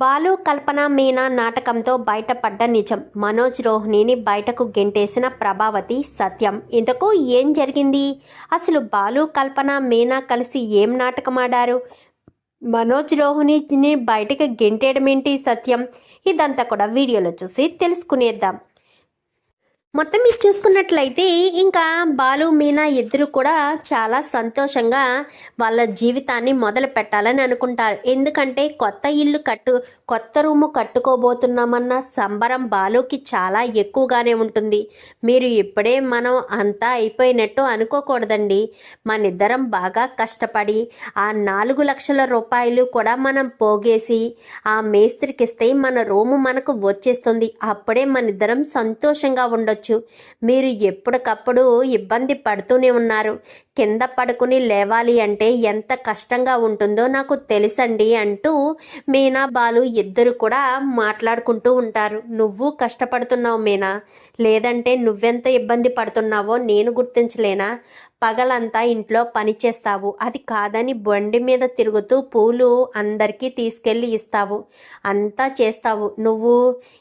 బాలు కల్పన మీనా నాటకంతో బయటపడ్డ నిజం. మనోజ్ రోహిణిని బయటకు గెంటేసిన ప్రభావతి సత్యం. ఇంతకు ఏం జరిగింది? అసలు బాలు కల్పన మీనా కలిసి ఏం నాటకం ఆడారు మనోజ్ రోహిణిని బయటకు గెంటేయడం ఏంటి సత్యం? ఇదంతా కూడా వీడియోలో చూసి తెలుసుకునేద్దాం. మొత్తం మీరు చూసుకున్నట్లయితే ఇంకా బాలు మీనా ఇద్దరు కూడా చాలా సంతోషంగా వాళ్ళ జీవితాన్ని మొదలు పెట్టాలని అనుకుంటారు. ఎందుకంటే కొత్త ఇల్లు కట్టు కొత్త రూము కట్టుకోబోతున్నామన్న సంబరం బాలుకి చాలా ఎక్కువగానే ఉంటుంది. మీరు ఇప్పుడే మనం అంతా అయిపోయినట్టు అనుకోకూడదండి. మన ఇద్దరం బాగా కష్టపడి ఆ నాలుగు లక్షల రూపాయలు కూడా మనం పోగేసి ఆ మేస్త్రికి ఇస్తే మన రూము మనకు వచ్చేస్తుంది. అప్పుడే మన ఇద్దరం సంతోషంగా ఉండొచ్చు. మీరు ఎప్పటికప్పుడు ఇబ్బంది పడుతూనే ఉన్నారు. కింద పడుకుని లేవాలి అంటే ఎంత కష్టంగా ఉంటుందో నాకు తెలుసండి అంటూ మీనా బాలు ఇద్దరు కూడా మాట్లాడుకుంటూ ఉంటారు. నువ్వు కష్టపడుతున్నావు మీనా? లేదంటే నువ్వెంత ఇబ్బంది పడుతున్నావో నేను గుర్తించలేనా? పగలంతా ఇంట్లో పని చేస్తావు. అది కాదని బండి మీద తిరుగుతూ పూలు అందరికీ తీసుకెళ్ళి ఇస్తావు. అంతా చేస్తావు. నువ్వు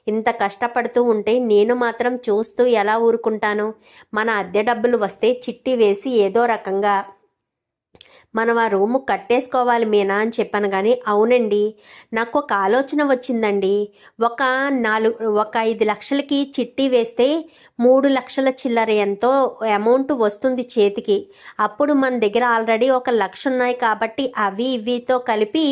ఇంత కష్టపడుతూ ఉంటే నేను మాత్రం చూస్తూ ఎలా ఊరుకుంటాను? మన అద్దె డబ్బులు వస్తే చిట్టి వేసి ఏదో రకంగా మనం ఆ రూము కట్టేసుకోవాలి మీనా అని చెప్పాను కానీ అవునండి. నాకు ఒక ఆలోచన వచ్చిందండి. ఒక నాలుగు ఒక ఐదు లక్షలకి చిట్టి వేస్తే మూడు లక్షల చిల్లర ఎంతో అమౌంట్ వస్తుంది చేతికి. అప్పుడు మన దగ్గర ఆల్రెడీ ఒక లక్ష ఉన్నాయి కాబట్టి అవి ఇవితో కలిపి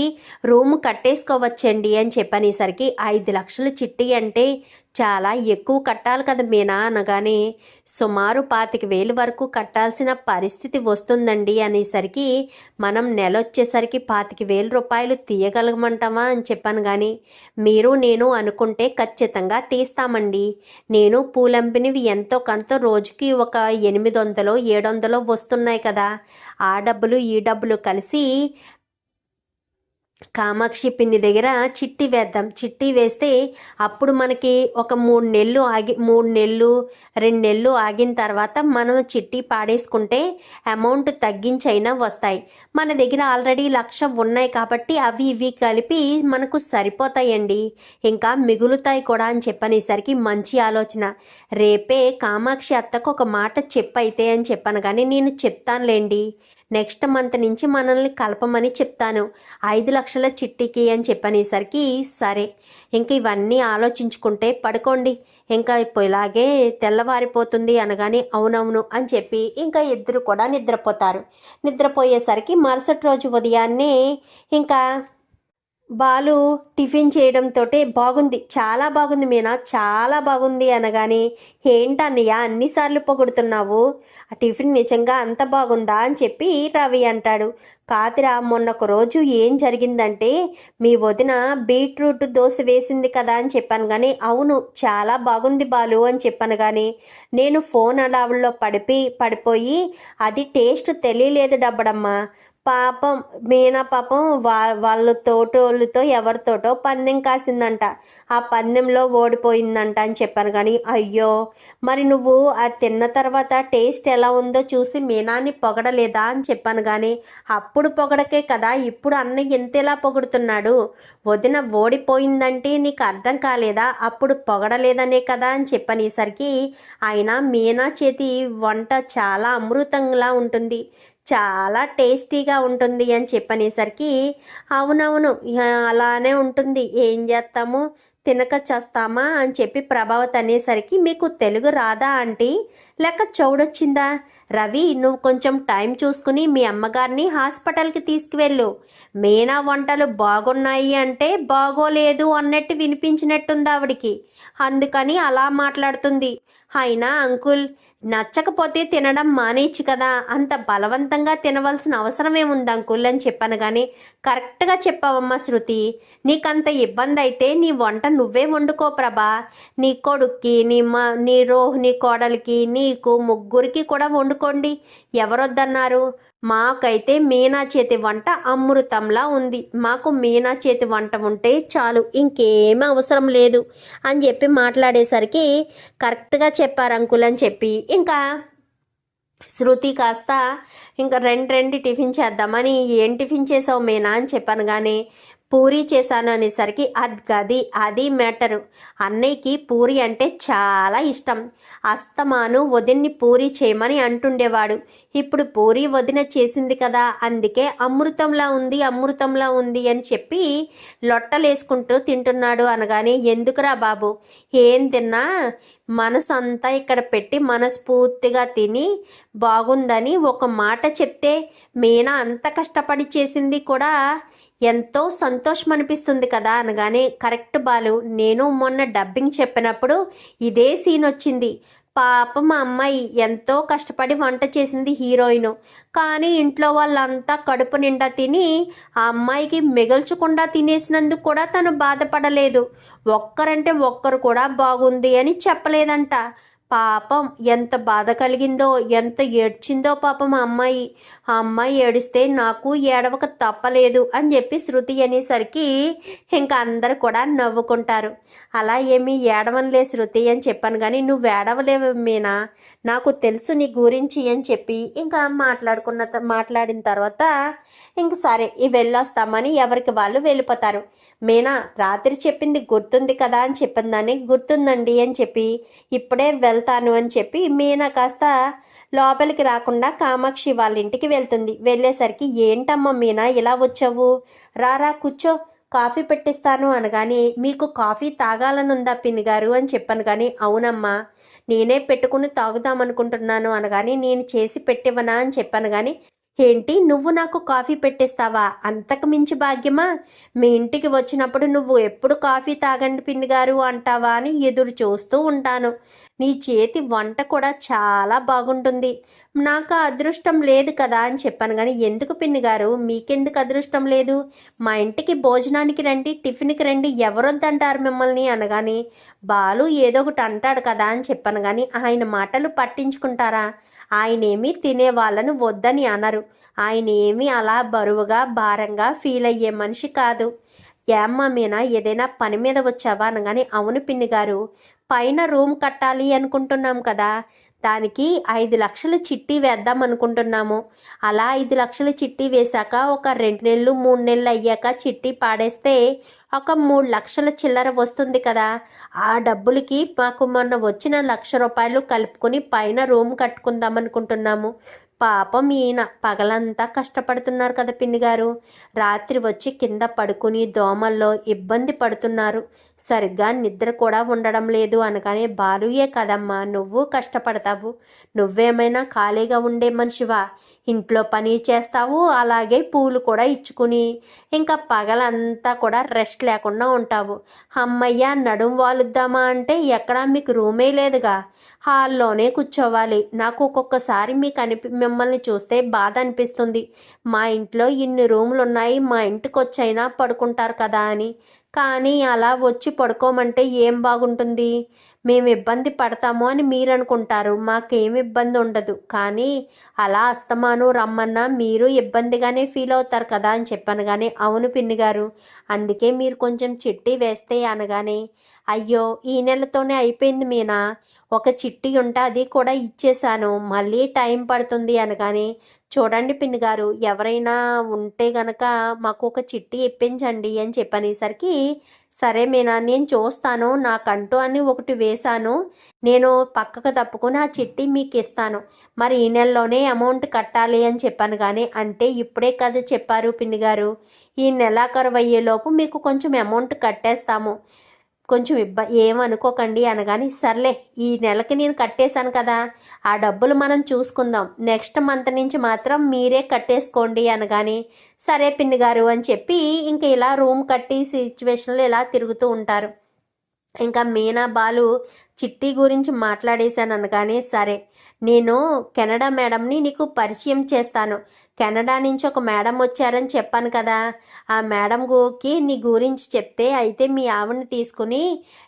రూమ్ కట్టేసుకోవచ్చండి అని చెప్పనేసరికి ఐదు లక్షల చిట్టి అంటే చాలా ఎక్కువ కట్టాలి కదా మీనా అనగానే సుమారు పాతిక వేలు వరకు కట్టాల్సిన పరిస్థితి వస్తుందండి అనేసరికి మనం నెల వచ్చేసరికి పాతిక వేల రూపాయలు తీయగలగమంటామా అని చెప్పాను కానీ మీరు నేను అనుకుంటే ఖచ్చితంగా తీస్తామండి. నేను పూలంపినివి ఎంతో కొంత రోజుకి ఒక ఎనిమిది వందలు ఏడు వందలు వస్తున్నాయి కదా ఆ డబ్బులు ఈ డబ్బులు కలిసి కామాక్షి పిన్ని దగ్గర చిట్టి వేద్దాం. చిట్టి వేస్తే అప్పుడు మనకి ఒక మూడు నెలలు ఆగి మూడు నెలలు రెండు నెలలు ఆగిన తర్వాత మనం చిట్టి పాడేసుకుంటే అమౌంట్ తగ్గించైనా వస్తాయి. మన దగ్గర ఆల్రెడీ లక్ష ఉన్నాయి కాబట్టి అవి ఇవి కలిపి మనకు సరిపోతాయండి. ఇంకా మిగులుతాయి కూడా అని చెప్పనేసరికి మంచి ఆలోచన. రేపే కామాక్షి అత్తకు ఒక మాట చెప్పైతే అని చెప్పాను కానీ నేను చెప్తానులేండి. నెక్స్ట్ మంత్ నుంచి మనల్ని కలపమని చెప్తాను. ఐదు లక్షల చిట్టికి అని చెప్పనేసరికి సరే ఇంక ఇవన్నీ ఆలోచించుకుంటే పడుకోండి. ఇంకా ఇప్పుడు ఇలాగే తెల్లవారిపోతుంది అనగానే అవునవును అని చెప్పి ఇంకా ఇద్దరు కూడా నిద్రపోతారు. నిద్రపోయేసరికి మరుసటి రోజు ఉదయాన్నే ఇంకా బాలు టిఫిన్ చేయడంతో బాగుంది. చాలా బాగుంది మీనా. చాలా బాగుంది అనగానే ఏంటన్నయ్య అన్నిసార్లు పొగుడుతున్నావు? ఆ టిఫిన్ నిజంగా అంత బాగుందా? అని చెప్పి రవి అంటాడు. కాతిరా మొన్నొక రోజు ఏం జరిగిందంటే మీ వదిన బీట్రూట్ దోశ వేసింది కదా అని చెప్పాను కానీ అవును చాలా బాగుంది బాలు అని చెప్పాను కానీ నేను ఫోన్ అలావుల్లో పడిపి పడిపోయి అది టేస్ట్ తెలియలేదు డబ్బడమ్మా. పాపం మీనా పాపం వా వాళ్ళ తోటోళ్ళతో ఎవరితోటో పందెం కాసిందంట. ఆ పందెంలో ఓడిపోయిందంట అని చెప్పాను కానీ అయ్యో! మరి నువ్వు ఆ తిన్న తర్వాత టేస్ట్ ఎలా ఉందో చూసి మీనాని పొగడలేదా అని చెప్పాను కానీ అప్పుడు పొగడకే కదా ఇప్పుడు అన్న ఎంతేలా పొగుడుతున్నాడు? వదిన ఓడిపోయిందంటే నీకు అర్థం కాలేదా? అప్పుడు పొగడలేదనే కదా అని చెప్పనేసరికి ఆయన మీనా చేతి వంట చాలా అమృతంలా ఉంటుంది. చాలా టేస్టీగా ఉంటుంది అని చెప్పనేసరికి అవునవును అలానే ఉంటుంది. ఏం చేస్తాము? తినక చేస్తామా? అని చెప్పి ప్రభావత్ అనేసరికి మీకు తెలుగు రాదా ఆంటీ? లేక చౌడొచ్చిందా రవి నువ్వు కొంచెం టైం చూసుకుని మీ అమ్మగారిని హాస్పిటల్కి తీసుకువెళ్ళు. మీనా వంటలు బాగున్నాయి అంటే బాగోలేదు అన్నట్టు వినిపించినట్టుంది ఆవిడికి. అందుకని అలా మాట్లాడుతుంది. అయినా అంకుల్ నచ్చకపోతే తినడం మానేయచ్చు కదా. అంత బలవంతంగా తినవలసిన అవసరం ఏముంది అంకుల్ అని చెప్పాను కానీ కరెక్ట్గా చెప్పావమ్మా శృతి. నీకంత ఇబ్బంది అయితే నీ వంట నువ్వే వండుకో ప్రభా. నీ కొడుక్కి నీ మా నీ రోహిణి కోడలికి నీకు ముగ్గురికి కూడా వండుకోండి. ఎవరొద్దన్నారు? మాకైతే మీనా చేతి వంట అమృతంలా ఉంది. మాకు మీనా చేతి వంట ఉంటే చాలు ఇంకేమీ అవసరం లేదు అని చెప్పి మాట్లాడేసరికి కరెక్ట్గా చెప్పారు అంకుల్ అని చెప్పి. ఇంకా శృతి కాస్త ఇంకా రెండు రెండు టిఫిన్ చేద్దామని ఏం టిఫిన్ చేసావు మీనా? అని చెప్పాను. కానీ పూరి చేశాను అనేసరికి అది గది అది మ్యాటరు. అన్నయ్యకి పూరి అంటే చాలా ఇష్టం. అస్తమాను వదిన్ని పూరి చేయమని అంటుండేవాడు. ఇప్పుడు పూరి వదిన చేసింది కదా అందుకే అమృతంలా ఉంది అమృతంలా ఉంది అని చెప్పి లొట్టలేసుకుంటూ తింటున్నాడు అనగానే ఎందుకురా బాబు ఏం తిన్నా? మనసు అంతా ఇక్కడ పెట్టి మనస్ఫూర్తిగా తిని బాగుందని ఒక మాట చెప్తే మీనా అంత కష్టపడి చేసింది కూడా ఎంతో సంతోషం అనిపిస్తుంది కదా అనగానే కరెక్ట్ బాలు నేను మొన్న డబ్బింగ్ చెప్పినప్పుడు ఇదే సీన్ వచ్చింది. పాప మా అమ్మాయి ఎంతో కష్టపడి వంట చేసింది హీరోయిన్. కానీ ఇంట్లో వాళ్ళంతా కడుపు నిండా తిని ఆ అమ్మాయికి మిగల్చకుండా తినేసినందుకు కూడా తను బాధపడలేదు. ఒక్కరంటే ఒక్కరు కూడా బాగుంది అని చెప్పలేదంట. పాపం ఎంత బాధ కలిగిందో ఎంత ఏడ్చిందో పాపం ఆ అమ్మాయి. ఆ అమ్మాయి ఏడిస్తే నాకు ఏడవక తప్పలేదు అని చెప్పి శృతి అనేసరికి ఇంకా అందరు కూడా నవ్వుకుంటారు. అలా ఏమీ ఏడవనలే శృతి అని చెప్పాను కానీ నువ్వు ఏడవలేవు మీనా. నాకు తెలుసు నీ గురించి అని చెప్పి ఇంకా మాట్లాడుకున్న త- మాట్లాడిన తర్వాత ఇంక సరే ఈ వెళ్ళొస్తామని ఎవరికి వాళ్ళు వెళ్ళిపోతారు. మీనా రాత్రి చెప్పింది గుర్తుంది కదా అని చెప్పిందని గుర్తుందండి అని చెప్పి ఇప్పుడే వెళ్తాను అని చెప్పి మీనా కాస్త లోపలికి రాకుండా కామాక్షి వాళ్ళ ఇంటికి వెళ్తుంది. వెళ్ళేసరికి ఏంటమ్మా మీనా ఇలా వచ్చావు? రారా కూర్చో. కాఫీ పెట్టిస్తాను అనగానే మీకు కాఫీ తాగాలనుందా పిన్ని గారు? అని చెప్పాను కానీ అవునమ్మా నేనే పెట్టుకుని తాగుదామనుకుంటున్నాను అనగాని నేను చేసి పెట్టివనా అని చెప్పాను కానీ ఏంటి నువ్వు నాకు కాఫీ పెట్టేస్తావా? అంతకు మించి భాగ్యమా? మీ ఇంటికి వచ్చినప్పుడు నువ్వు ఎప్పుడు కాఫీ తాగండి పిన్ని గారు అంటావా? అని ఎదురు చూస్తూ ఉంటాను. నీ చేతి వంట కూడా చాలా బాగుంటుంది. నాకు అదృష్టం లేదు కదా అని చెప్పాను. కానీ ఎందుకు పిన్ని గారు? మీకెందుకు అదృష్టం లేదు? మా ఇంటికి భోజనానికి రండి టిఫిన్కి రండి ఎవరొద్దంటారు మిమ్మల్ని అనగాని బాలు ఏదో ఒకటి అంటాడు కదా అని చెప్పాను. కానీ ఆయన మాటలు పట్టించుకుంటారా? ఆయనేమీ తినే వాళ్ళను వద్దని అనరు. ఆయన ఏమీ అలా బరువుగా భారంగా ఫీల్ అయ్యే మనిషి కాదు. ఏమ్మా మీనా ఏదైనా పని మీద వచ్చావా అనగానే అవును పిన్ని గారు పైన రూమ్ కట్టాలి అనుకుంటున్నాం కదా. దానికి ఐదు లక్షల చిట్టి వేద్దాం అనుకుంటున్నాము. అలా ఐదు లక్షల చిట్టి వేశాక ఒక రెండు నెలలు మూడు నెలలు అయ్యాక చిట్టి పాడేస్తే ఒక మూడు లక్షల చిల్లర వస్తుంది కదా. ఆ డబ్బులకి మాకు మొన్న వచ్చిన లక్ష రూపాయలు కలుపుకొని పైన రూమ్ కట్టుకుందాం అనుకుంటున్నాము. పాపం ఈయన పగలంతా కష్టపడుతున్నారు కదా పిన్నిగారు. రాత్రి వచ్చి కింద పడుకుని దోమల్లో ఇబ్బంది పడుతున్నారు. సరిగ్గా నిద్ర కూడా ఉండడం లేదు అనగానే బాలుయే కదమ్మా నువ్వు కష్టపడతావు. నువ్వేమైనా ఖాళీగా ఉండే మనిషివా? ఇంట్లో పని చేస్తావు అలాగే పూలు కూడా ఇచ్చుకుని. ఇంకా పగలంతా కూడా రెస్ట్ లేకుండా ఉంటావు. అమ్మయ్య నడుం వాలుద్దామా అంటే ఎక్కడా మీకు రూమే లేదుగా. హాల్లోనే కూర్చోవాలి. నాకు ఒక్కొక్కసారి మీకు అనిపి మిమ్మల్ని చూస్తే బాధ అనిపిస్తుంది. మా ఇంట్లో ఇన్ని రూములు ఉన్నాయి మా ఇంటికి వచ్చైనా పడుకుంటారు కదా అని. కానీ అలా వచ్చి పడుకోమంటే ఏం బాగుంటుంది? మేము ఇబ్బంది పడతాము అని మీరు అనుకుంటారు మాకేం ఇబ్బంది ఉండదు. కానీ అలా అస్తమాను రమ్మన్నా మీరు ఇబ్బందిగానే ఫీల్ అవుతారు కదా అని చెప్పాను కానీ అవును పిన్ని గారు అందుకే మీరు కొంచెం చిట్టి వేస్తే అనగానే అయ్యో ఈ నెలతోనే అయిపోయింది మీనా. ఒక చిట్టి ఉంటే అది కూడా ఇచ్చేశాను. మళ్ళీ టైం పడుతుంది అనగానే చూడండి పిన్ని గారు ఎవరైనా ఉంటే గనక మాకు ఒక చిట్టి ఇప్పించండి అని చెప్పనేసరికి సరే మీనా నేను చూస్తాను నాకంటూ అని ఒకటి వేశాను. నేను పక్కకు తప్పుకుని ఆ చిట్టి మీకు ఇస్తాను. మరి ఈ నెలలోనే అమౌంట్ కట్టాలి అని చెప్పాను కానీ అంటే ఇప్పుడే కదా చెప్పారు పిన్ని గారు. ఈ నెలాఖరు అయ్యేలోపు మీకు కొంచెం అమౌంట్ కట్టేస్తాము. కొంచెం ఇబ్బ ఏమనుకోకండి అనగాని సర్లే ఈ నెలకి నేను కట్టేశాను కదా ఆ డబ్బులు మనం చూసుకుందాం. నెక్స్ట్ మంత్ నుంచి మాత్రం మీరే కట్టేసుకోండి అనగాని సరే పిన్ని గారు అని చెప్పి ఇంక ఇలా రూమ్ కట్టి సిచ్యువేషన్లో ఇలా తిరుగుతూ ఉంటారు. ఇంకా మీనా బాలు చిట్టి గురించి మాట్లాడేశాను అనగానే సరే నేను కెనడా మేడంని నీకు పరిచయం చేస్తాను. కెనడా నుంచి ఒక మేడం వచ్చారని చెప్పాను కదా. ఆ మేడం గోకి నీ గురించి చెప్తే అయితే మీ ఆవిడని తీసుకుని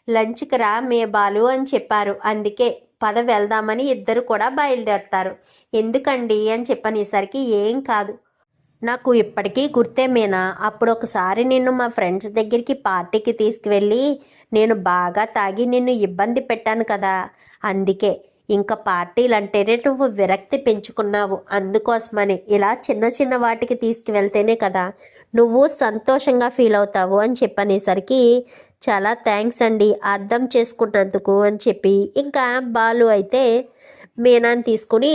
లంచ్కి రా మే బాలు అని చెప్పారు. అందుకే పద వెళ్దామని ఇద్దరు కూడా బయలుదేరుతారు. ఎందుకండి అని చెప్పనేసరికి ఏం కాదు. నాకు ఇప్పటికీ గుర్తే మీనా అప్పుడు ఒకసారి నిన్ను మా ఫ్రెండ్స్ దగ్గరికి పార్టీకి తీసుకువెళ్ళి నేను బాగా తాగి నిన్ను ఇబ్బంది పెట్టాను కదా. అందుకే ఇంకా పార్టీలు అంటేనే నువ్వు విరక్తి పెంచుకున్నావు. అందుకోసమని ఇలా చిన్న చిన్న వాటికి తీసుకువెళ్తేనే కదా నువ్వు సంతోషంగా ఫీల్ అవుతావు అని చెప్పనేసరికి చాలా థ్యాంక్స్ అండి అర్థం చేసుకున్నందుకు అని చెప్పి ఇంకా బాలు అయితే మీనాని తీసుకుని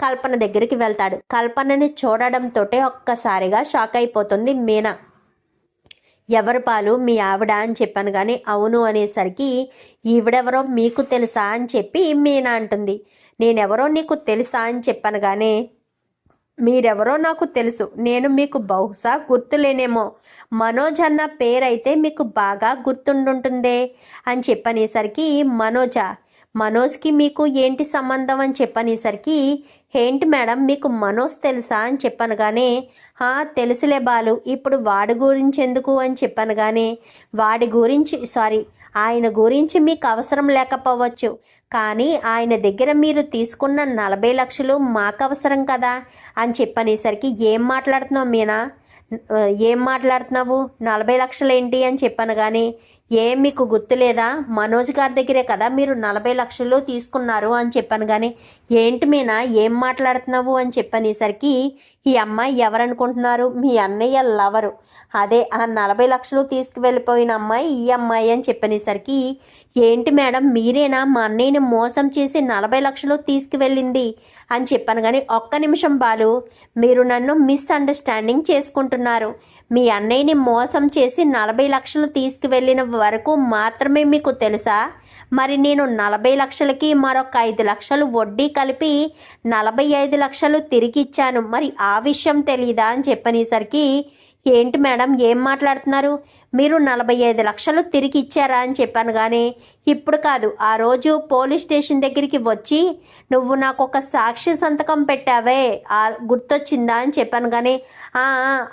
కల్పన దగ్గరికి వెళ్తాడు. కల్పనని చూడడంతో ఒక్కసారిగా షాక్ అయిపోతుంది మీనా. ఎవరి పాలు? మీ ఆవిడ అని చెప్పాను కానీ అవును అనేసరికి ఈవిడెవరో మీకు తెలుసా? అని చెప్పి మీనా అంటుంది. నేనెవరో నీకు తెలుసా? అని చెప్పాను కానీ మీరెవరో నాకు తెలుసు. నేను మీకు బహుశా గుర్తులేనేమో. మనోజ్ అన్న పేరైతే మీకు బాగా గుర్తుండుంటుందే? అని చెప్పనేసరికి మనోజ మనోజ్కి మీకు ఏంటి సంబంధం? అని చెప్పనేసరికి ఏంటి మేడం మీకు మనోజ్ తెలుసా అని చెప్పాను కానీ తెలుసులే బాలు ఇప్పుడు వాడి గురించి ఎందుకు? అని చెప్పాను కానీ వాడి గురించి సారీ ఆయన గురించి మీకు అవసరం లేకపోవచ్చు కానీ ఆయన దగ్గర మీరు తీసుకున్న నలభై లక్షలు మాకు అవసరం కదా అని చెప్పనేసరికి ఏం మాట్లాడుతున్నావు మీనా? ఏం మాట్లాడుతున్నావు? నలభై లక్షలు ఏంటి అని చెప్పాను కానీ ఏం మీకు గుర్తులేదా? మనోజ్ గారి దగ్గరే కదా మీరు నలభై లక్షలు తీసుకున్నారు అని చెప్పాను కానీ ఏంటి మీనా? ఏం మాట్లాడుతున్నావు అని చెప్పనేసరికి ఈ అమ్మాయి ఎవరనుకుంటున్నారు? మీ అన్నయ్య లవరు. అదే ఆ నలభై లక్షలు తీసుకువెళ్ళిపోయిన అమ్మాయి ఈ అమ్మాయి అని చెప్పనేసరికి ఏంటి మేడం మీరేనా? మా అన్నయ్యని మోసం చేసి నలభై లక్షలు తీసుకువెళ్ళింది అని చెప్పాను. కానీ ఒక్క నిమిషం బాలు మీరు నన్ను మిస్అండర్స్టాండింగ్ చేసుకుంటున్నారు. మీ అన్నయ్యని మోసం చేసి నలభై లక్షలు తీసుకువెళ్ళిన వరకు మాత్రమే మీకు తెలుసా? మరి నేను నలభై లక్షలకి మరొక ఐదు లక్షలు వడ్డీ కలిపి నలభై ఐదు లక్షలు తిరిగి ఇచ్చాను. మరి ఆ విషయం తెలీదా? అని చెప్పనేసరికి ఏంటి మేడం ఏం మాట్లాడుతున్నారు? మీరు నలభై ఐదు లక్షలు తిరిగి ఇచ్చారా అని చెప్పాను కానీ ఇప్పుడు కాదు. ఆ రోజు పోలీస్ స్టేషన్ దగ్గరికి వచ్చి నువ్వు నాకు ఒక సాక్షి సంతకం పెట్టావే ఆ గుర్తొచ్చిందా? అని చెప్పాను కానీ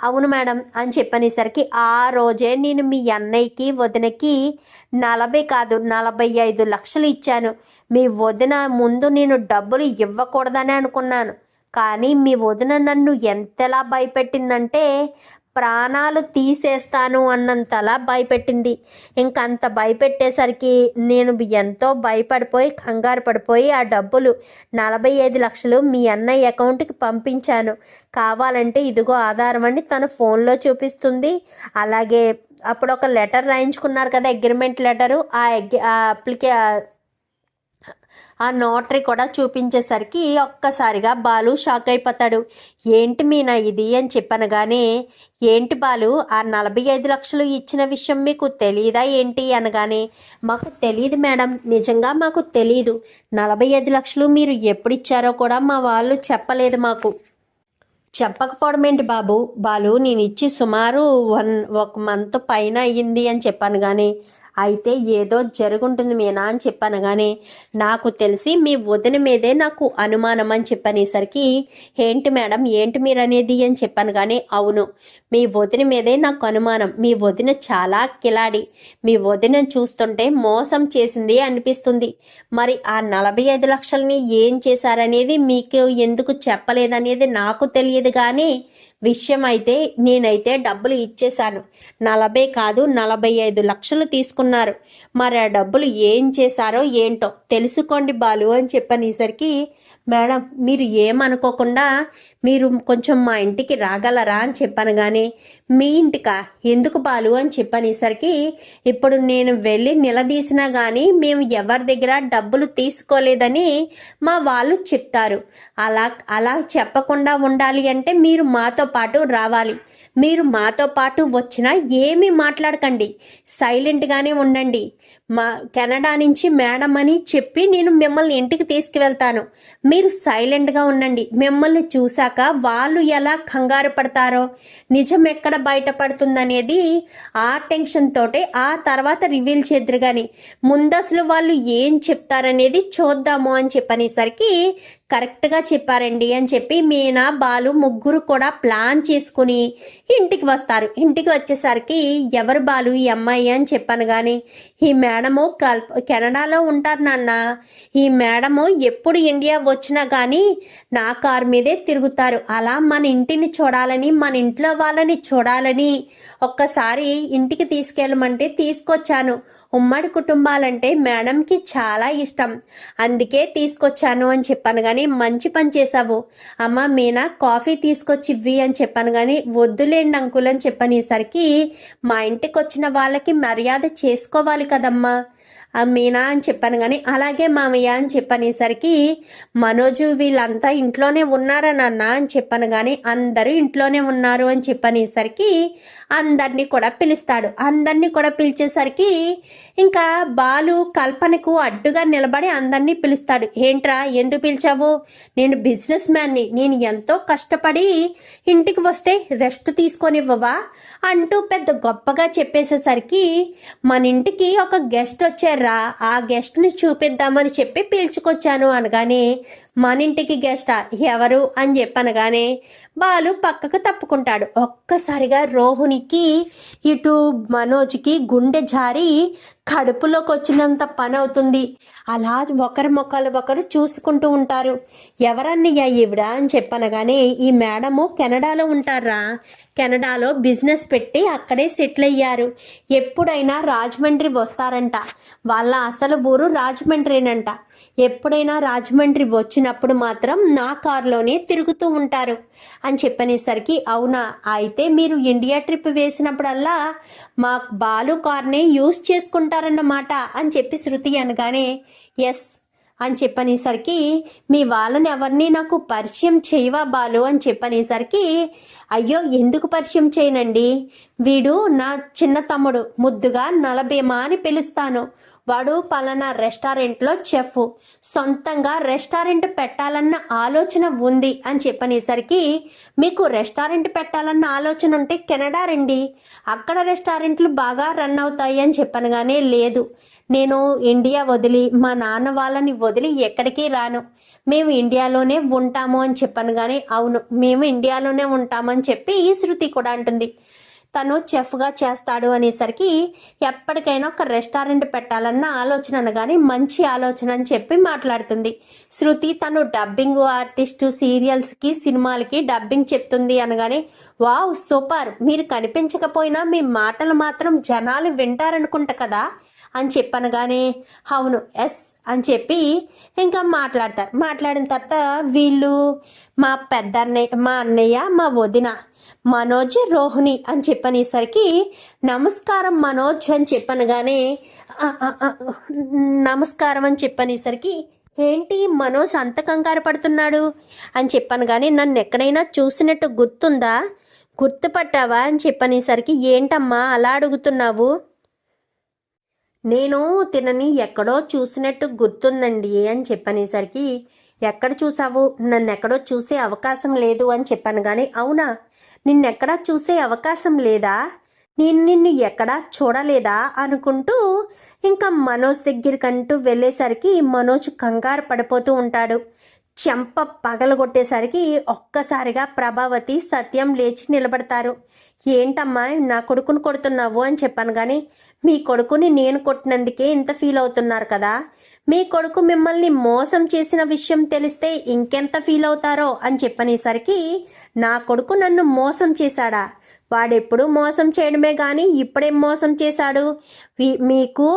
అవును మేడం అని చెప్పనేసరికి ఆ రోజే నేను మీ అన్నయ్యకి వదినకి నలభై కాదు నలభై ఐదు లక్షలు ఇచ్చాను. మీ వదిన ముందు నేను డబ్బులు ఇవ్వకూడదని అనుకున్నాను. కానీ మీ వదిన నన్ను ఎంతలా భయపెట్టిందంటే ప్రాణాలు తీసేస్తాను అన్నంతలా భయపెట్టింది. ఇంకంత భయపెట్టేసరికి నేను ఎంతో భయపడిపోయి కంగారు పడిపోయి ఆ డబ్బులు నలభై ఐదు లక్షలు మీ అన్నయ్య అకౌంట్కి పంపించాను. కావాలంటే ఇదిగో ఆధారం అని తన ఫోన్లో చూపిస్తుంది. అలాగే అప్పుడు ఒక లెటర్ రాయించుకున్నారు కదా అగ్రిమెంట్ లెటరు. ఆ అప్లికే ఆ నోటరీ కూడా చూపించేసరికి ఒక్కసారిగా బాలు షాక్ అయిపోతాడు. ఏంటి మీనా ఇది అని చెప్పనగానే ఏంటి బాలు ఆ నలభై ఐదు లక్షలు ఇచ్చిన విషయం మీకు తెలియదా ఏంటి అనగానే మాకు తెలియదు మేడం నిజంగా మాకు తెలియదు నలభై ఐదు లక్షలు మీరు ఎప్పుడు ఇచ్చారో కూడా మా వాళ్ళు చెప్పలేదు మాకు. చెప్పకపోవడం ఏంటి బాబు? బాలు నేను ఇచ్చి సుమారు వన్ ఒక మంత్ పైన అయ్యింది అని చెప్పాను కానీ అయితే ఏదో జరుగుంటుంది మీనా అని చెప్పాను కానీ నాకు తెలిసి మీ వదిన మీదే నాకు అనుమానం అని చెప్పనేసరికి ఏంటి మేడం ఏంటి మీరు అనేది అని చెప్పాను కానీ అవును మీ వదిన మీదే నాకు అనుమానం. మీ వదిన చాలా కిలాడి. మీ వదిన చూస్తుంటే మోసం చేసింది అనిపిస్తుంది. మరి ఆ నలభై ఐదు లక్షలని ఏం చేశారనేది మీకు ఎందుకు చెప్పలేదనేది నాకు తెలియదు కానీ విషయం అయితే నేనైతే డబ్బులు ఇచ్చేశాను. నలభై కాదు నలభై ఐదు లక్షలు తీసుకున్నారు. మరి ఆ డబ్బులు ఏం చేశారో ఏంటో తెలుసుకోండి బాలు అని చెప్పనేసరికి మేడం మీరు ఏమనుకోకుండా మీరు కొంచెం మా ఇంటికి రాగలరా అని చెప్పాను కానీ మీ ఇంటికా? ఎందుకు బాలు అని చెప్పనేసరికి ఇప్పుడు నేను వెళ్ళి నిలదీసినా కానీ మేము ఎవరి దగ్గర డబ్బులు తీసుకోలేదని మా వాళ్ళు చెప్తారు. అలా అలా చెప్పకుండా ఉండాలి అంటే మీరు మాతో పాటు రావాలి. మీరు మాతో పాటు వచ్చినా ఏమీ మాట్లాడకండి. సైలెంట్గానే ఉండండి. మా కెనడా నుంచి మేడం అని చెప్పి నేను మిమ్మల్ని ఇంటికి తీసుకువెళ్తాను. మీరు సైలెంట్గా ఉండండి. మిమ్మల్ని చూశాక వాళ్ళు ఎలా కంగారు పడతారో నిజం ఎక్కడ బయటపడుతుందనేది ఆ టెన్షన్ తోటే ఆ తర్వాత రివీల్ చేద్దరు కానీ ముందసలు వాళ్ళు ఏం చెప్తారనేది చూద్దాము అని చెప్పనేసరికి కరెక్ట్గా చెప్పారండి అని చెప్పి మీనా బాలు ముగ్గురు కూడా ప్లాన్ చేసుకుని ఇంటికి వస్తారు. ఇంటికి వచ్చేసరికి ఎవరు బాలు? ఈ అమ్మాయి అని చెప్పాను కానీ ఈ మేడం మేడము కల్ కెనడాలో ఉంటారు నాన్న. ఈ మేడము ఎప్పుడు ఇండియా వచ్చినా కానీ నా కారు మీదే తిరుగుతారు. అలా మన ఇంటిని చూడాలని మన ఇంట్లో వాళ్ళని చూడాలని ఒక్కసారి ఇంటికి తీసుకెళ్ళమంటే తీసుకొచ్చాను. ఉమ్మడి కుటుంబాలంటే మేడంకి చాలా ఇష్టం. అందుకే తీసుకొచ్చాను అని చెప్పాను కానీ మంచి పని చేసావు అమ్మ మీనా కాఫీ తీసుకొచ్చి ఇవ్వి అని చెప్పాను కానీ వద్దులేండి అంకుల్ అని చెప్పనేసరికి మా ఇంటికి వచ్చిన వాళ్ళకి మర్యాద చేసుకోవాలి కదమ్మా. మీనా అని చెప్పాను కానీ అలాగే మామయ్య అని చెప్పనేసరికి మనోజు వీళ్ళంతా ఇంట్లోనే ఉన్నారా నాన్న అని చెప్పాను కానీ అందరూ ఇంట్లోనే ఉన్నారు అని చెప్పనేసరికి అందరినీ కూడా పిలుస్తాడు. అందరినీ కూడా పిలిచేసరికి ఇంకా బాలు కల్పనకు అడ్డుగా నిలబడి అందరినీ పిలుస్తాడు. ఏంట్రా ఎందుకు పిలిచావు? నేను బిజినెస్ మ్యాన్ని నేను ఎంతో కష్టపడి ఇంటికి వస్తే రెస్ట్ తీసుకొనివ్వవా? అంటూ పెద్ద గొప్పగా చెప్పేసేసరికి మన ఇంటికి ఒక గెస్ట్ వచ్చారు రా ఆ గెస్ట్ని చూపిద్దామని చెప్పి పిలుచుకొచ్చాను అనగానే మన ఇంటికి గెస్టా? ఎవరు? అని చెప్పనగానే బాలు పక్కకు తప్పుకుంటాడు. ఒక్కసారిగా రోహునికి ఇటు మనోజ్కి గుండె జారి కడుపులోకి వచ్చినంత పని అవుతుంది. అలా ఒకరి మొక్కలు ఒకరు చూసుకుంటూ ఉంటారు. ఎవరన్నయ్యా ఈవిడ అని చెప్పనగానే ఈ మేడము కెనడాలో ఉంటారా? కెనడాలో బిజినెస్ పెట్టి అక్కడే సెటిల్ అయ్యారు. ఎప్పుడైనా రాజమండ్రి వస్తారంట. వాళ్ళ అసలు ఊరు రాజమండ్రినంట. ఎప్పుడైనా రాజమండ్రి వచ్చినప్పుడు మాత్రం నా కారులోనే తిరుగుతూ ఉంటారు. అని చెప్పనేసరికి అవునా? అయితే మీరు ఇండియా ట్రిప్ వేసినప్పుడల్లా మా బాలు కార్నే యూస్ చేసుకుంటారన్నమాట అని చెప్పి శృతి అనగానే ఎస్ అని చెప్పనేసరికి మీ వాళ్ళని ఎవరిని నాకు పరిచయం చేయవా బాలు? అని చెప్పనేసరికి అయ్యో ఎందుకు పరిచయం చేయనండి? వీడు నా చిన్న తమ్ముడు. ముద్దుగా నలభేమా అని పిలుస్తాను. వాడు పలానా రెస్టారెంట్లో చెఫ్. సొంతంగా రెస్టారెంట్ పెట్టాలన్న ఆలోచన ఉంది అని చెప్పనేసరికి మీకు రెస్టారెంట్ పెట్టాలన్న ఆలోచన ఉంటే కెనడా రండి. అక్కడ రెస్టారెంట్లు బాగా రన్ అవుతాయి అని చెప్పనగానే లేదు. నేను ఇండియా వదిలి మా నాన్న వాళ్ళని వదిలి ఎక్కడికి రాను. మేము ఇండియాలోనే ఉంటాము అని చెప్పాను కానీ అవును మేము ఇండియాలోనే ఉంటామని చెప్పి ఈ శృతి కూడా అంటుంది. తను చెఫ్గా చేస్తాడు అనేసరికి ఎప్పటికైనా ఒక రెస్టారెంట్ పెట్టాలన్న ఆలోచన అనగానే మంచి ఆలోచన అని చెప్పి మాట్లాడుతుంది. శృతి తను డబ్బింగ్ ఆర్టిస్టు సీరియల్స్కి సినిమాలకి డబ్బింగ్ చెప్తుంది అనగానే వావ్ సూపర్! మీరు కనిపించకపోయినా మీ మాటలు మాత్రం జనాలు వింటారనుకుంట కదా? అని చెప్పనగానే అవును ఎస్ అని చెప్పి ఇంకా మాట్లాడతారు. మాట్లాడిన తర్వాత వీళ్ళు మా పెద్ద అన్నయ్య మా అన్నయ్య మా వదిన మనోజ్ రోహిణి అని చెప్పనేసరికి నమస్కారం మనోజ్ అని చెప్పనగానే నమస్కారం అని చెప్పనేసరికి ఏంటి మనోజ్ అంత కంగారు పడుతున్నాడు? అని చెప్పాను కానీ నన్ను ఎక్కడైనా చూసినట్టు గుర్తుందా? గుర్తుపట్టావా? అని చెప్పనేసరికి ఏంటమ్మా అలా అడుగుతున్నావు? నేను తినని ఎక్కడో చూసినట్టు గుర్తుందండి అని చెప్పనేసరికి ఎక్కడ చూసావు? నన్ను ఎక్కడో చూసే అవకాశం లేదు అని చెప్పాను కానీ అవునా? నిన్నెక్కడా చూసే అవకాశం లేదా? నేను నిన్ను ఎక్కడా చూడలేదా? అనుకుంటూ ఇంకా మనోజ్ దగ్గరికంటూ వెళ్ళేసరికి మనోజ్ కంగారు పడిపోతూ ఉంటాడు. చెంప పగలగొట్టేసరికి ఒక్కసారిగా ప్రభావతి సత్యం లేచి నిలబడతారు. ఏంటమ్మా నా కొడుకుని కొడుతున్నావు అని చెప్పాను కానీ మీ కొడుకుని నేను కొట్టినందుకే ఇంత ఫీల్ అవుతున్నారు కదా? మీ కొడుకు మిమ్మల్ని మోసం చేసిన విషయం తెలిస్తే ఇంకెంత ఫీల్ అవుతారో అని చెప్పనేసరికి నా కొడుకు నన్ను మోసం చేశాడా? వాడెప్పుడు మోసం చేయడమే కానీ ఇప్పుడేం మోసం చేశాడు. మీకు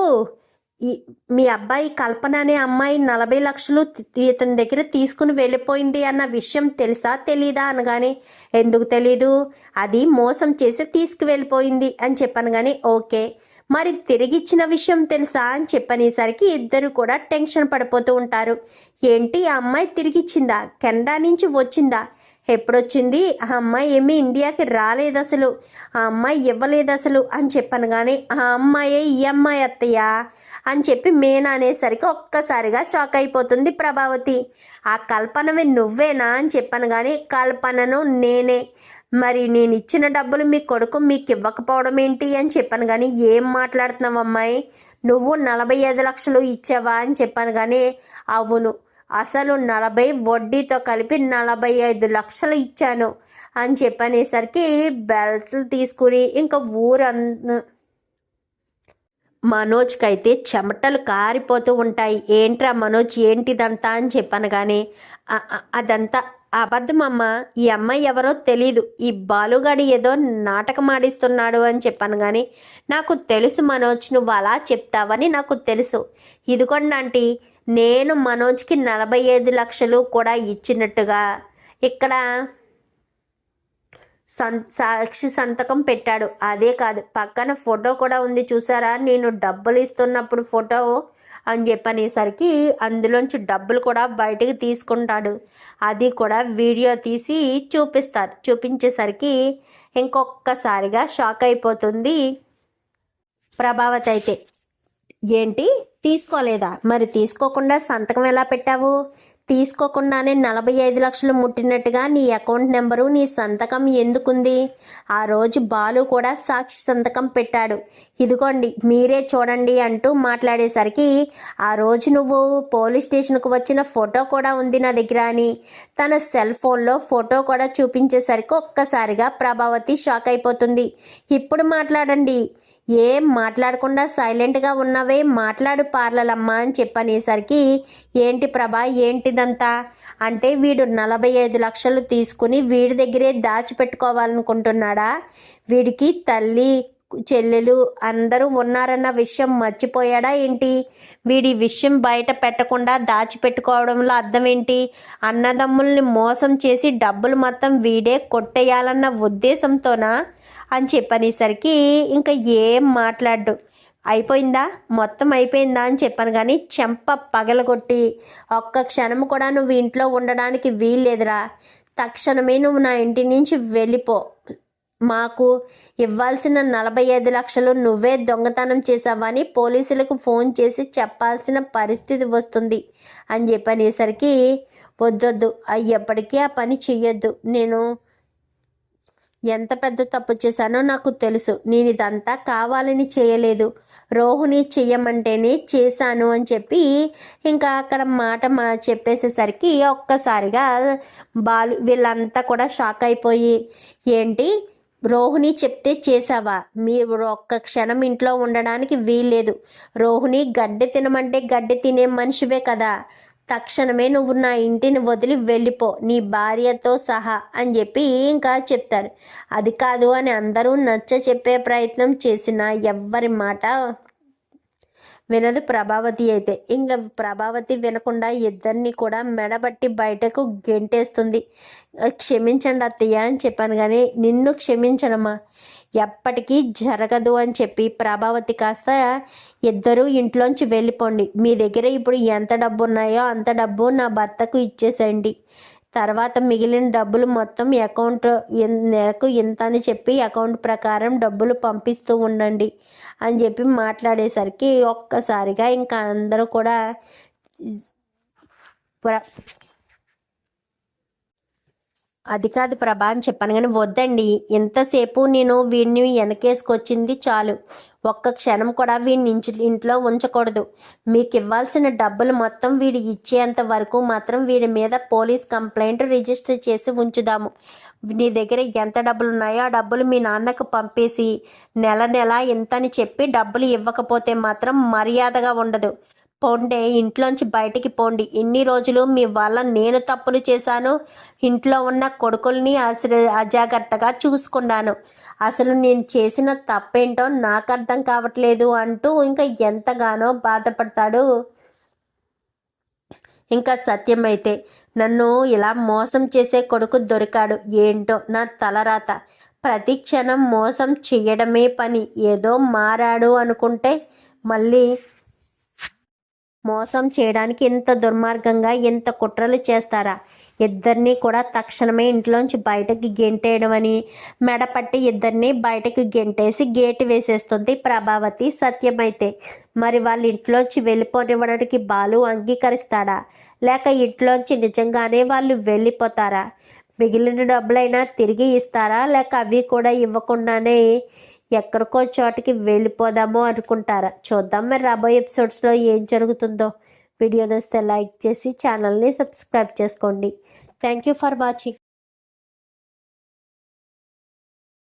ఈ మీ అబ్బాయి కల్పన అనే అమ్మాయి నలభై లక్షలు ఇతని దగ్గర తీసుకుని వెళ్ళిపోయింది అన్న విషయం తెలుసా తెలీదా అనగానే ఎందుకు తెలీదు? అది మోసం చేసి తీసుకువెళ్ళిపోయింది అని చెప్పాను కానీ ఓకే మరి తిరిగిచ్చిన విషయం తెలుసా అని చెప్పనేసరికి ఇద్దరు కూడా టెన్షన్ పడిపోతూ ఉంటారు. ఏంటి ఆ అమ్మాయి తిరిగిచ్చిందా? కెనడా నుంచి వచ్చిందా? ఎప్పుడొచ్చింది? ఆ అమ్మాయి ఏమీ ఇండియాకి రాలేదు అసలు ఆ అమ్మాయి ఇవ్వలేదు అసలు అని చెప్పాను కానీ ఆ అమ్మాయే ఈ అమ్మాయి అత్తయ్య అని చెప్పి మేనా అనేసరికి ఒక్కసారిగా షాక్ అయిపోతుంది ప్రభావతి. ఆ కల్పనవి నువ్వేనా? అని చెప్పాను కానీ కల్పనను నేనే మరి నేను ఇచ్చిన డబ్బులు మీ కొడుకు మీకు ఇవ్వకపోవడం ఏంటి అని చెప్పాను కానీ ఏం మాట్లాడుతున్నావు అమ్మాయి? నువ్వు నలభై ఐదు లక్షలు ఇచ్చావా అని చెప్పాను కానీ అవును. అసలు నలభై వడ్డీతో కలిపి నలభై ఐదు లక్షలు ఇచ్చాను అని చెప్పనేసరికి బెల్ట్లు తీసుకుని ఇంకా ఊరంత మనోజ్కి అయితే చెమటలు కారిపోతూ ఉంటాయి. ఏంట్రా మనోజ్? ఏంటిదంతా? అని చెప్పాను కానీ అదంతా అబద్ధమమ్మ ఈ అమ్మాయి ఎవరో తెలీదు. ఈ బాలుగాడి ఏదో నాటకం ఆడిస్తున్నాడు అని చెప్పాను కానీ నాకు తెలుసు మనోజ్ నువ్వు అలా చెప్తావని నాకు తెలుసు. ఇదిగోండి ఆంటీ నేను మనోజ్కి నలభై ఐదు లక్షలు కూడా ఇచ్చినట్టుగా ఇక్కడ సం సాక్షి సంతకం పెట్టాడు. అదే కాదు పక్కన ఫోటో కూడా ఉంది చూసారా? నేను డబ్బులు ఇస్తున్నప్పుడు ఫోటో అని చెప్పనేసరికి అందులోంచి డబ్బులు కూడా బయటకు తీసుకుంటాడు. అది కూడా వీడియో తీసి చూపిస్తారు చూపించేసరికి ఇంకొకసారిగా షాక్ అయిపోతుంది ప్రభావతి అయితే. ఏంటి? తీసుకోలేదా? మరి తీసుకోకుండా సంతకం ఎలా పెట్టావు? తీసుకోకుండానే నలభై ఐదు లక్షలు ముట్టినట్టుగా నీ అకౌంట్ నెంబరు నీ సంతకం ఎందుకుంది? ఆ రోజు బాలు కూడా సాక్షి సంతకం పెట్టాడు. ఇదిగోండి మీరే చూడండి అంటూ మాట్లాడేసరికి ఆ రోజు నువ్వు పోలీస్ స్టేషన్కు వచ్చిన ఫోటో కూడా ఉంది నా దగ్గర అని. తన సెల్ ఫోన్లో ఫోటో కూడా చూపించేసరికి ఒక్కసారిగా ప్రభావతి షాక్ అయిపోతుంది. ఇప్పుడు మాట్లాడండి. ఏం మాట్లాడకుండా సైలెంట్గా ఉన్నవే మాట్లాడు పార్లలమ్మ అని చెప్పనేసరికి ఏంటి ప్రభా ఏంటిదంతా? అంటే వీడు నలభై ఐదు లక్షలు తీసుకుని వీడి దగ్గరే దాచిపెట్టుకోవాలనుకుంటున్నాడా? వీడికి తల్లి చెల్లెలు అందరూ ఉన్నారన్న విషయం మర్చిపోయాడా ఏంటి? వీడి విషయం బయట పెట్టకుండా దాచిపెట్టుకోవడంలో అర్థం ఏంటి అన్నదమ్ముల్ని మోసం చేసి డబ్బులు మొత్తం వీడే కొట్టేయాలన్న ఉద్దేశంతోనా? అని చెప్పనేసరికి ఇంకా ఏం మాట్లాడ్డు. అయిపోయిందా? మొత్తం అయిపోయిందా అని చెప్పాను కానీ చెంప పగలగొట్టి ఒక్క క్షణం కూడా నువ్వు ఇంట్లో ఉండడానికి వీల్లేదురా. తక్షణమే నువ్వు నా ఇంటి నుంచి వెళ్ళిపో. మాకు ఇవ్వాల్సిన నలభై ఐదు లక్షలు నువ్వే దొంగతనం చేసావని పోలీసులకు ఫోన్ చేసి చెప్పాల్సిన పరిస్థితి వస్తుంది అని చెప్పనేసరికి వద్దొద్దు. ఎప్పటికీ ఆ పని చెయ్యొద్దు. నేను ఎంత పెద్ద తప్పు చేశానో నాకు తెలుసు. నేను ఇదంతా కావాలని చేయలేదు. రోహుని చెయ్యమంటేనే చేశాను అని చెప్పి ఇంకా అక్కడ మాట మా చెప్పేసేసరికి ఒక్కసారిగా బాలు వీళ్ళంతా కూడా షాక్ అయిపోయి ఏంటి? రోహిణి చెప్తే చేసావా మీరు ఒక్క క్షణం ఇంట్లో ఉండడానికి వీల్లేదు. రోహిణి గడ్డి తినమంటే గడ్డి తినే మనిషివే కదా. తక్షణమే నువ్వు నా ఇంటిని వదిలి వెళ్ళిపో నీ భార్యతో సహా అని చెప్పి ఇంకా చెప్తారు. అది కాదు అని అందరూ నచ్చ చెప్పే ప్రయత్నం చేసిన ఎవ్వరి మాట వినదు ప్రభావతి అయితే. ఇంకా ప్రభావతి వినకుండా ఇద్దరిని కూడా మెడబట్టి బయటకు గెంటేస్తుంది. క్షమించండి అత్తయ్య అని చెప్పాను కానీ నిన్ను క్షమించనమ్మా. ఎప్పటికీ జరగదు అని చెప్పి ప్రభావతి కాస్త ఇద్దరూ ఇంట్లోంచి వెళ్ళిపోండి. మీ దగ్గర ఇప్పుడు ఎంత డబ్బు ఉన్నాయో అంత డబ్బు నా భర్తకు ఇచ్చేసేయండి. తర్వాత మిగిలిన డబ్బులు మొత్తం అకౌంట్ నెలకు ఇంత అని చెప్పి అకౌంట్ ప్రకారం డబ్బులు పంపిస్తూ ఉండండి అని చెప్పి మాట్లాడేసరికి ఒక్కసారిగా ఇంకా అందరూ కూడా అది కాదు ప్రభా అని చెప్పాను. కానీ వద్దండి. ఎంతసేపు నేను వీడిని వెనకేసుకొచ్చింది చాలు. ఒక్క క్షణం కూడా వీడిని ఇంచు ఇంట్లో ఉంచకూడదు. మీకు ఇవ్వాల్సిన డబ్బులు మొత్తం వీడు ఇచ్చేంత వరకు మాత్రం వీడి మీద పోలీస్ కంప్లైంట్ రిజిస్టర్ చేసి ఉంచుదాము. నీ దగ్గర ఎంత డబ్బులు ఉన్నాయో ఆ డబ్బులు మీ నాన్నకు పంపేసి నెల నెల ఇంతని చెప్పి డబ్బులు ఇవ్వకపోతే మాత్రం మర్యాదగా ఉండదు. పోండే ఇంట్లోంచి బయటికి పోండి. ఎన్ని రోజులు మీ వల్ల నేను తప్పులు చేశాను. ఇంట్లో ఉన్న కొడుకుల్ని అసలు అజాగ్రత్తగా చూసుకున్నాను. అసలు నేను చేసిన తప్పేంటో నాకు అర్థం కావట్లేదు అంటూ ఇంకా ఎంతగానో బాధపడతాడు. ఇంకా సత్యమైతే నన్ను ఇలా మోసం చేసే కొడుకు దొరికాడు. ఏంటో నా తలరాత ప్రతి క్షణం మోసం చేయడమే పని. ఏదో మారాడు అనుకుంటే మళ్ళీ మోసం చేయడానికి ఇంత దుర్మార్గంగా ఇంత కుట్రలు చేస్తారా? ఇద్దరిని కూడా తక్షణమే ఇంట్లోంచి బయటకి గెంటేయడం అని మెడపట్టి ఇద్దరిని బయటకు గెంటేసి గేటు వేసేస్తుంది ప్రభావతి సత్యమైతే. మరి వాళ్ళ ఇంట్లోంచి వెళ్ళిపోనివ్వడానికి బాలు అంగీకరిస్తాడా? లేక ఇంట్లోంచి నిజంగానే వాళ్ళు వెళ్ళిపోతారా? మిగిలిన డబ్బులైనా తిరిగి ఇస్తారా? లేక అవి కూడా ఇవ్వకుండానే ఎక్కడికో చోటికి వెళ్ళిపోదామో అనుకుంటారా. చూద్దాం మరి రాబోయే ఎపిసోడ్స్లో ఏం జరుగుతుందో. వీడియో నచ్చితే లైక్ చేసి ఛానల్ని సబ్స్క్రైబ్ చేసుకోండి. Thank you for watching.